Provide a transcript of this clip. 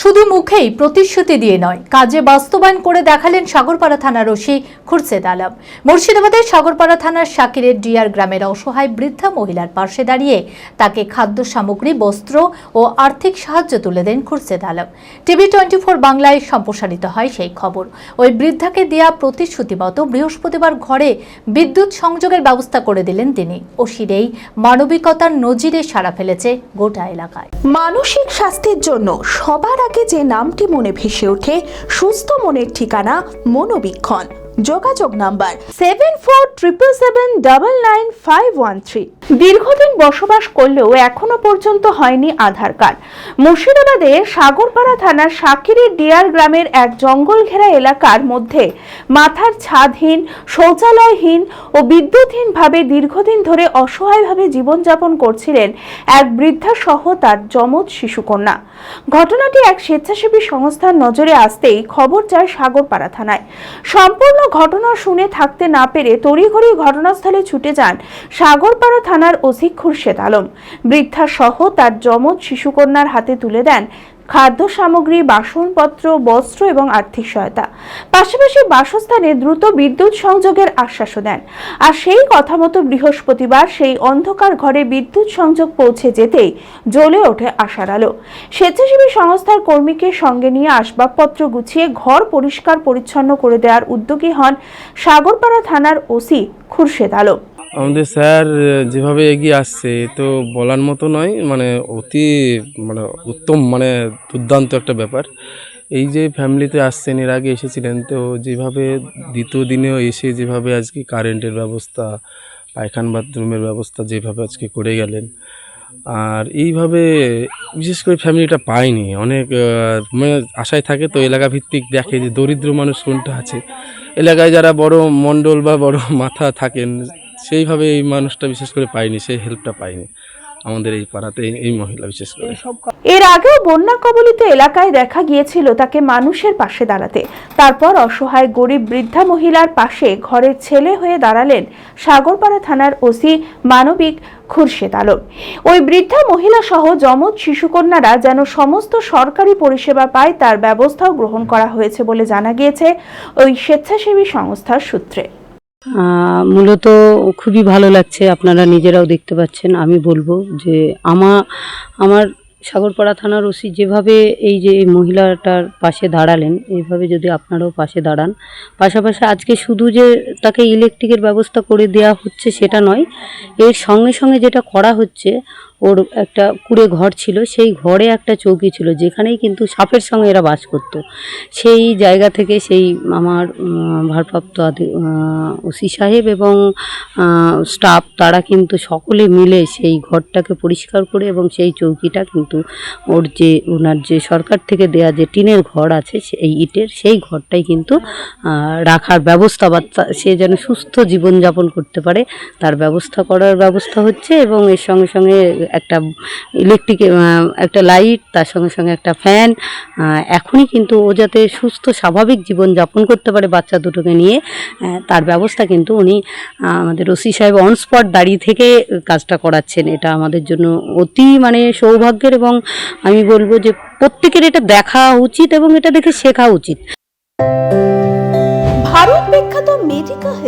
শুধু মুখেই প্রতিশ্রুতি দিয়ে নয়, কাজে বাস্তবায়ন করে দেখালেন সাগরপাড়া থানার ওসি খুরশেদ আলম। মুর্শিদাবাদের সাগরপাড়া থানার শাকিরের ডিয়ার গ্রামের অসহায় বৃদ্ধা মহিলার পাশে দাঁড়িয়ে তাকে খাদ্য সামগ্রী, বস্ত্র ও আর্থিক সাহায্য তুলে দেন Khurshed Alam. TV twenty four বাংলায় সম্প্রসারিত হয় সেই খবর। ওই বৃদ্ধাকে দেয়া প্রতিশ্রুতি মতো বৃহস্পতিবার ঘরে বিদ্যুৎ সংযোগের ব্যবস্থা করে দিলেন তিনি। ওসির এই মানবিকতার নজিরে সাড়া ফেলেছে গোটা এলাকায়। মানসিক স্বাস্থ্যের জন্য সবার আগে যে নামটি মনে ভেসে ওঠে, সুস্থ মনের ঠিকানা মনোবীক্ষণ। যোগাযোগ number seven four triple seven double nine five one three দীর্ঘদিন বসবাস করলেও এখনও পর্যন্ত হয়নি আধার কার্ড। মুর্শিদাবাদে সাগরপাড়া থানার সাকিরের ডিয়ার গ্রামের এক জঙ্গল ঘেরা এলাকার মধ্যে মাথার ছাদহীন, শৌচালয়হীন ও বিদ্যুৎহীনভাবে দীর্ঘদিন ধরে অসহায়ভাবে জীবনযাপন করছিলেন এক বৃদ্ধা সহ তার যমজ শিশুকন্যা। ঘটনাটি এক স্বেচ্ছাসেবী সংস্থার নজরে আসতেই খবর যায় সাগরপাড়া থানায়। সম্পূর্ণ ঘটনা শুনে থাকতে না পেরে তড়িঘড়ি ঘটনাস্থলে ছুটে যান সাগরপাড়া থানার ওসি খুরশেদ আলম। বৃদ্ধা সহ তার যমজ শিশুকন্যার হাতে তুলে দেন খাদ্য সামগ্রী, বাসনপত্র, বস্ত্র এবং আর্থিক সহায়তা। পাশাপাশি বাসস্থানে দ্রুত বিদ্যুৎ সংযোগের আশ্বাসও দেন। আর সেই কথা মতো বৃহস্পতিবার সেই অন্ধকার ঘরে বিদ্যুৎ সংযোগ পৌঁছে যেতেই জ্বলে ওঠে আশার আলো। স্বেচ্ছাসেবী সংস্থার কর্মীকে সঙ্গে নিয়ে আসবাবপত্র গুছিয়ে ঘর পরিষ্কার পরিচ্ছন্ন করে দেওয়ার উদ্যোগী হন সাগরপাড়া থানার ওসি খুরশেদ আলম। আমাদের স্যার যেভাবে এগিয়ে আসছে তো বলার মতো নয় মানে অতি মানে উত্তম মানে দুর্দান্ত একটা ব্যাপার। এই যে ফ্যামিলিতে আসছেন, এর আগে এসেছিলেন, তো যেভাবে দ্বিতীয় দিনেও এসে যেভাবে আজকে কারেন্টের ব্যবস্থা, পায়খান বাথরুমের ব্যবস্থা যেভাবে আজকে করে গেলেন, আর এইভাবে বিশেষ করে ফ্যামিলিটা পায়নি। অনেক মানে আশায় থাকে তো এলাকা ভিত্তিক দেখে যে দরিদ্র মানুষ কোনটা আছে। এলাকায় যারা বড় মণ্ডল বা বড় মাথা থাকেন সেইভাবে এই মানুষটা বিশেষ করে পায়নি, সেই হেল্পটা পায়নি। আমাদের এই পাড়াতে এই- মহিলা বিশেষ করে। এর আগেও বন্যা কবলিত এলাকায় দেখা গিয়েছিল তাকে মানুষের পাশে দাঁড়াতে। তারপর অসহায় গরিব বৃদ্ধা মহিলার পাশে ঘরের ছেলে হয়ে দাঁড়ালেন সাগরপাড়া থানার ওসি মানবিক খুরশেদ আলম। ওই বৃদ্ধা মহিলা সহ যমজ শিশুকন্যারা যেন সমস্ত সরকারি পরিষেবা পায় তার ব্যবস্থাও গ্রহণ করা হয়েছে বলে জানা গিয়েছে ওই স্বেচ্ছাসেবী সংস্থার সূত্রে। মূলত খুবই ভালো লাগছে, আপনারা নিজেরাও দেখতে পাচ্ছেন, আমি বলব যে আমা, আমার সাগরপাড়া থানার ওসি যেভাবে এই যে মহিলাটার পাশে দাঁড়ালেন এইভাবে যদি আপনারাও পাশে দাঁড়ান, পাশাপাশি আজকে শুধু যে তাকে ইলেকট্রিকের ব্যবস্থা করে দেয়া হচ্ছে সেটা নয়, এর সঙ্গে সঙ্গে যেটা করা হচ্ছে ওর একটা কুড়ে ঘর ছিল, সেই ঘরে একটা চৌকি ছিল, যেখানেই কিন্তু সাপের সঙ্গে এরা বাস করতো। সেই জায়গা থেকে সেই আমার ভারপ্রাপ্ত ওসি সাহেব এবং স্টাফ তারা কিন্তু সকলে মিলে সেই ঘরটাকে পরিষ্কার করে এবং সেই চৌকিটা কিন্তু ওর যে, ওনার যে সরকার থেকে দেয়া যে টিনের ঘর আছে সেই ইটের, সেই ঘরটাই কিন্তু রাখার ব্যবস্থা বা সে যেন সুস্থ জীবনযাপন করতে পারে, তার ব্যবস্থা করার ব্যবস্থা হচ্ছে এবং এর সঙ্গে সঙ্গে একটা ইলেকট্রিক একটা লাইট তার সঙ্গে সঙ্গে একটা ফ্যান এখনই কিন্তু ও যাতে সুস্থ, স্বাভাবিক জীবন যাপন করতে পারে বাচ্চা দুটোকে নিয়ে তার ব্যবস্থা কিন্তু উনি আমাদের ওসি সাহেব অন স্পট দাঁড়িয়ে থেকে কাজটা করাচ্ছেন। এটা আমাদের জন্য অতি মানে সৌভাগ্যের এবং আমি বলব যে প্রত্যেকের এটা দেখা উচিত এবং এটা দেখে শেখা উচিত। ভারত